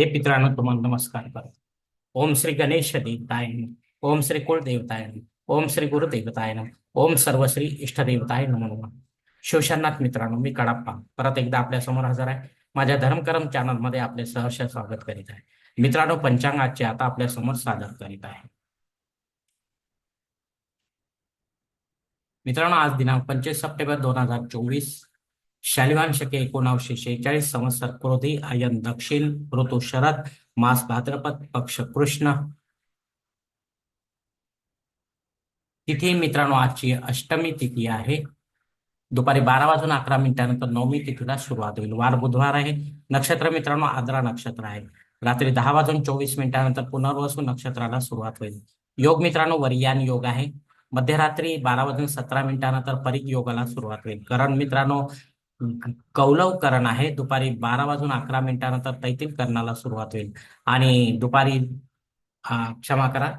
हे पित्रांनो तुम्हाला नमस्कार करतो. ओम श्री गणेश देवताय ओम श्री कुलदेवताय ओम श्री गुरुदेवताय ओम सर्वश्री इष्टदेवताय नमो नमः. मित्रांनो मी कडाप्पा. परत एकदा आपल्यासमोर हजर आहे. माझ्या धर्मकर्म चॅनलमध्ये आपले सहर्ष स्वागत करीत आहे. मित्रांनो पंचांगाचे आता आपल्यासमोर सादर करीत आहे. मित्रांनो आज दिनांक पंचवीस सप्टेंबर दोन हजार चोवीस. शालिवान शके एकोणावीसशे शेहेचाळीस संवत्सर क्रोधी आयन दक्षिण ऋतू शरद मास भाद्रपद पक्ष कृष्ण. तिथी मित्रांनो आजची अष्टमी तिथी आहे. दुपारी बारा वाजून अकरा मिनिटानंतर नवमी तिथीला सुरुवात होईल. वार बुधवार आहे. नक्षत्र मित्रांनो आद्रा नक्षत्र आहे. रात्री दहा वाजून चोवीस मिनिटानंतर पुनर्वसू नक्षत्राला सुरुवात होईल. योग मित्रांनो वरियान योग आहे. मध्यरात्री बारा वाजून सतरा मिनिटानंतर परीक योगाला सुरुवात होईल. करण मित्रांनो कौलव करण आहे. दुपारी बारा वाजून अकरा मिनिटानंतर तैतील करणाला सुरुवात होईल. आणि दुपारी क्षमा करा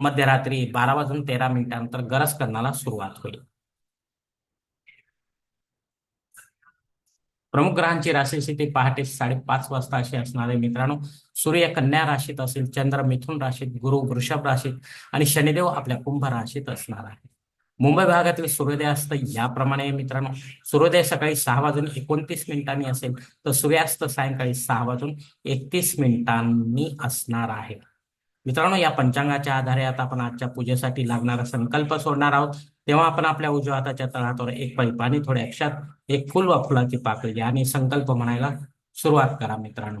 मध्यरात्री बारा वाजून तेरा मिनिटानंतर गरज करण्याला सुरुवात होईल. प्रमुख ग्रहांची राशी स्थिती पहाटे साडेपाच वाजता अशी असणार आहे मित्रांनो. सूर्य कन्या राशीत असेल चंद्र मिथुन राशीत गुरु वृषभ राशीत आणि शनिदेव आपल्या कुंभ राशीत असणार आहे. मुंबई भागातील सूर्योदयास्त याप्रमाणे मित्रांनो सूर्योदय सकाळी सहा वाजून एकोणतीस मिनिटांनी असेल तर सूर्यास्त सायंकाळी सहा वाजून एकतीस मिनिटांनी असणार आहे. मित्रांनो या पंचांगाच्या आधारे आता आपण आजच्या पूजेसाठी लागणारा संकल्प सोडणार आहोत. तेव्हा आपण आपल्या उजव्या हाताच्या तळातवर एक पळी पाणी थोड्या अक्षात एक फुल व फुलाची पाकळी घ्या आणि संकल्प म्हणायला सुरुवात करा मित्रांनो.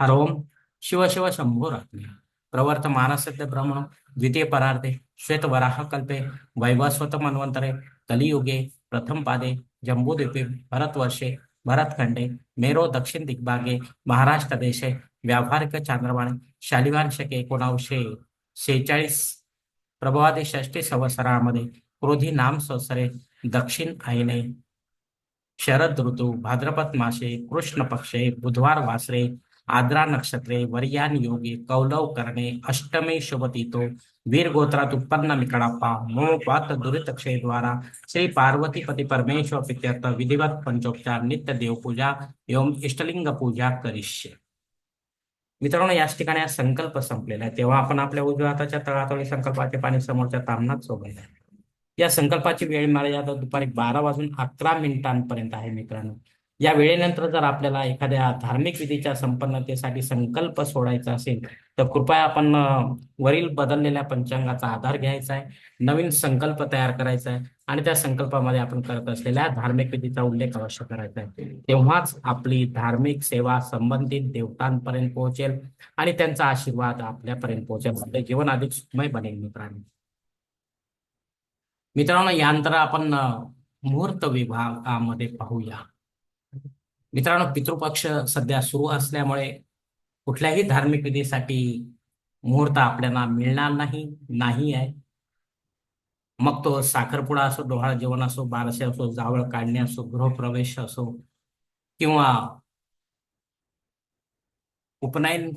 हर ओम शिव शिव शंभो रात्री प्रवर्त मानसद्य ब्रह्मण द्वितीय परार्थे श्वेत वराह कल्पे वैवस्वत मन्वंतरे कलियुगे प्रथम पादे जम्बूद्वीपे भरतवर्षे भरतखंडे मेरो दक्षिण दिग्भागे महाराष्ट्र देशे व्यावहारिक चांद्रमाने शालिवान शके शेहेचाळीस प्रभवादी षष्टी संवत्सरामध्ये क्रोधी नाम संवत्सरे दक्षिण आईने शरद ऋतू भाद्रपद मासे कृष्ण पक्षे बुधवार वासरे आद्रा नक्षत्रे वर्यान योगी कौलव करणे अष्टमे शुभतीतो वीर गोत्रात उत्पन्न मिकडाप्पा मोपात दुरित द्वारा श्री पार्वती पती परमेश्वर पित्यर्थ विधिवत पंचोपचार नित्य देवपूजा एवं इष्टलिंग पूजा करिष्ये. मित्रांनो याच ठिकाणी हा संकल्प संपलेला आहे. तेव्हा आपण आपल्या उजव्या हाताच्या तळातळी संकल्पाचे पाणी समोरच्या तामणात सोबत आहे या संकल्पाची वेळ मर्यादा दुपारी बारा वाजून अकरा मिनिटांपर्यंत आहे मित्रांनो. या वेळेनंतर जर आपल्याला एखाद्या धार्मिक विधीच्या संपन्नतेसाठी संकल्प सोडायचा असेल तर कृपया आपण वरील बदललेल्या पंचांगाचा आधार घ्यायचा आहे नवीन संकल्प तयार करायचा आहे आणि त्या संकल्पामध्ये आपण करत असलेल्या धार्मिक विधीचा उल्लेख अवश्य करायचा आहे. तेव्हाच आपली धार्मिक सेवा संबंधित देवतांपर्यंत पोहोचेल आणि त्यांचा आशीर्वाद आपल्यापर्यंत पोहोचेल. आपले जीवन अधिक सुखमय बनेल मित्रांनो. मित्रांनो यानंतर आपण मुहूर्त विभागामध्ये पाहूया. मित्रांनो पितृपक्ष सध्या सुरू असल्यामुळे कुठल्याही धार्मिक विधीसाठी मुहूर्त आपल्याला मिळणार नाही नाही आहे. मग तो साखरपुडा असो डोहाळ जेवण असो बारसे असो जावळ काढणे असो गृहप्रवेश असो किंवा उपनयन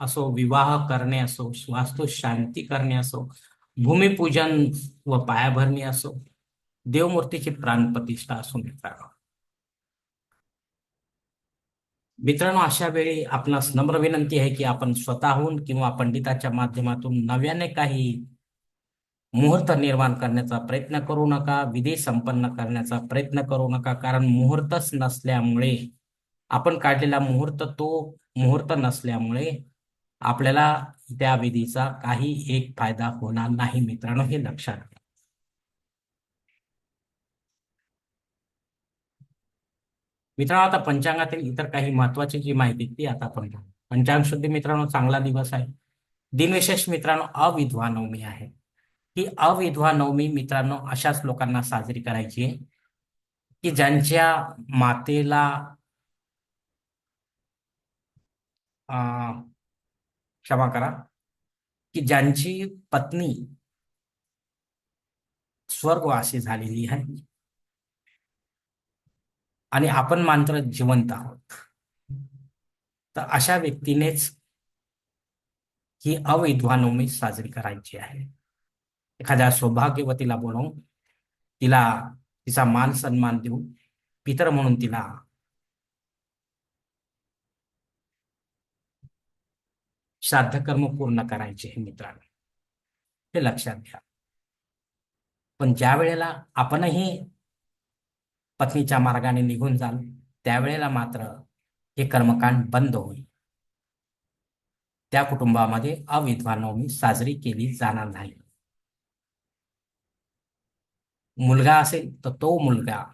असो विवाह करणे असो वास्तू शांती करणे असो भूमिपूजन व पायाभरणी असो देवमूर्तीची प्राणप्रतिष्ठा असो मित्रांनो. मित्रांनो अशा वेळी आपणास नम्र विनंती आहे की आपण स्वतःहून किंवा पंडिताच्या माध्यमातून नव्याने काही मुहूर्त निर्माण करण्याचा प्रयत्न करू नका विधी संपन्न करण्याचा प्रयत्न करू नका. कारण मुहूर्तच नसल्यामुळे आपण काढलेला मुहूर्त तो मुहूर्त नसल्यामुळे आपल्याला त्या विधीचा काही एक फायदा होणार नाही मित्रांनो हे लक्षात घ्या मित्रांनो आता पंचांगातील इतर काही महत्वाची जी माहिती ती आता आपण घेऊ पंचांग शुद्धी मित्रांनो चांगला दिवस आहे. दिनविशेष मित्रांनो अविधवा नवमी आहे. ही अविधवा नवमी मित्रांनो अशाच लोकांना साजरी करायची आहे की ज्यांच्या मातेला अं, क्षमा करा की ज्यांची पत्नी स्वर्गवासी झालेली आहे. आणि आपण मात्र जिवंत आहोत. तर अशा व्यक्तीनेच ही अविधवा साजरी करायची आहे. एखाद्या सौभाग्यवतीला बोलवून तिला तिचा मान सन्मान देऊन पितर म्हणून तिला श्राद्ध कर्म पूर्ण करायचे हे मित्रांनो. हे लक्षात घ्या. पण ज्या वेळेला आपणही पत्नीच्या मार्गाने निघून जाल. त्यावेळेला मात्र हे कर्मकांड बंद होईल. त्या कुटुंबामध्ये अविधवा नवमी साजरी केली जाणार नाही. मुलगा असेल तर तो मुलगा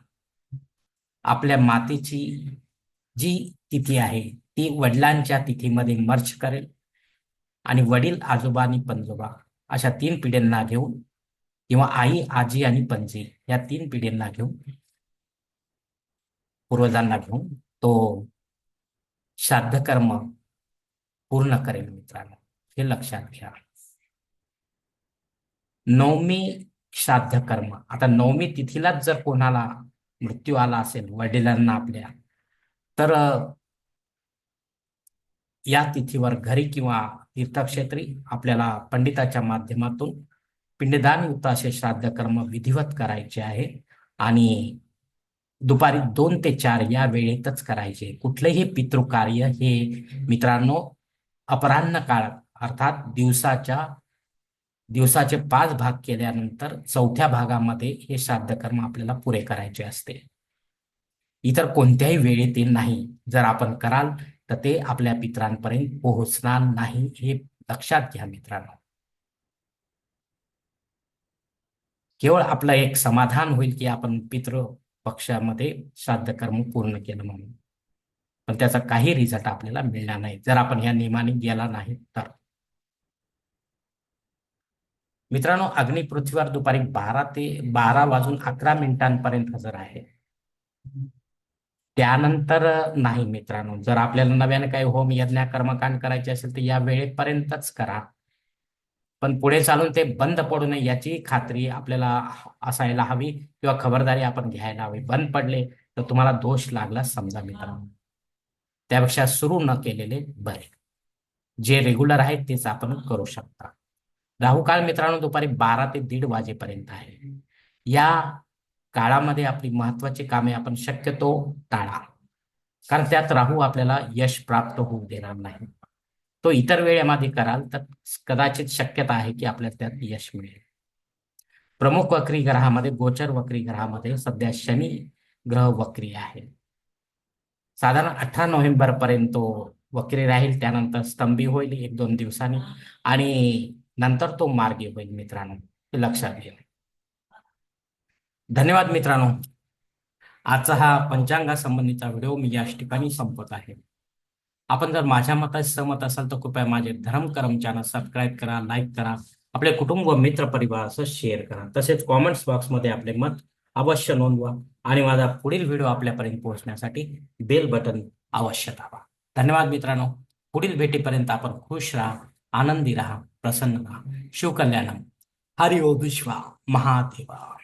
आपल्या मातेची जी तिथी आहे ती वडिलांच्या तिथीमध्ये मर्च करेल आणि वडील आजोबा आणि पंजोबा अशा तीन पिढ्यांना घेऊन किंवा आई आजी आणि पणजी या तीन पिढ्यांना घेऊन पूर्वजांना घेऊन तो श्राद्ध कर्म पूर्ण करेल मित्रांनो. हे लक्षात घ्या. नवमी श्राद्ध कर्म आता नवमी तिथीलाच जर कोणाला मृत्यू आला असेल वडिलांना आपल्या तर या तिथीवर घरी किंवा तीर्थक्षेत्री आपल्याला पंडिताच्या माध्यमातून पिंडदान युक्त असे श्राद्ध कर्म विधिवत करायचे आहे. आणि दुपारी दोन ते चार या वेळेतच करायचे. कुठलेही पितृकार्य हे मित्रांनो अपराह्न काळ अर्थात दिवसाच्या दिवसाचे पाच भाग केल्यानंतर चौथ्या भागामध्ये हे श्राद्ध कर्म आपल्याला पुरे करायचे असते. इतर कोणत्याही वेळेत ते नाही. जर आपण कराल तर ते आपल्या पित्रांपर्यंत पोहोचणार नाही हे लक्षात घ्या मित्रांनो. केवळ आपलं एक समाधान होईल की आपण पितृ पक्षामध्ये श्राद्ध कर्म पूर्ण केलं म्हणून. पण त्याचा काही रिझल्ट आपल्याला मिळणार नाही. जर आपण या नियमाने गेला नाही तर. मित्रांनो अग्नी पृथ्वीवर दुपारी बारा ते बारा वाजून अकरा मिनिटांपर्यंत हजर आहे. त्यानंतर नाही मित्रांनो. जर आपल्याला नव्याने काही होम यज्ञ कर्मकांड करायचे असेल तर या वेळेपर्यंतच करा. पण पुढे चालून ते बंद पडू नये याची खात्री आपल्याला असायला हवी किंवा खबरदारी आपण घ्यायला हवी. बंद पडले तर तुम्हाला दोष लागला समजा मित्रांनो. त्यापेक्षा सुरू न केलेले बरे. जे रेग्युलर आहे तेच आपण करू शकता. राहुकाळ मित्रांनो दुपारी बारा ते दीड वाजेपर्यंत आहे. या काळामध्ये आपली महत्वाची कामे आपण शक्यतो टाळा. कारण त्यात राहू आपल्याला यश प्राप्त होऊ देणार नाही. तो इतर वेळेमध्ये कराल तर कदाचित शक्यता आहे की आपल्याला त्यात यश मिळेल. प्रमुख वक्री ग्रहामध्ये गोचर वक्री ग्रहामध्ये सध्या शनी ग्रह वक्री आहे. साधारण अठरा नोव्हेंबर पर्यंत तो वक्री राहील त्यानंतर स्तंभी होईल एक दोन दिवसांनी आणि नंतर तो मार्गी होईल मित्रांनो हे लक्षात घ्या. धन्यवाद मित्रांनो. आजचा हा पंचांगा संबंधीचा व्हिडिओ मी याच ठिकाणी संपत आहे. आपण जर माझ्या मताशी सहमत असाल तर कृपया माझे धर्म करम चॅनल सबस्क्राईब करा लाईक करा आपले कुटुंब व मित्र परिवारासह शेअर करा. तसेच कॉमेंट्स बॉक्समध्ये आपले मत अवश्य नोंदवा आणि माझा पुढील व्हिडिओ आपल्यापर्यंत पोहोचण्यासाठी बेल बटन अवश्य दाबा. धन्यवाद मित्रांनो. पुढील भेटीपर्यंत आपण खुश राहा आनंदी राहा प्रसन्न राहा. शिवकल्याणम. हरि ओ विश्वा. महादेवा.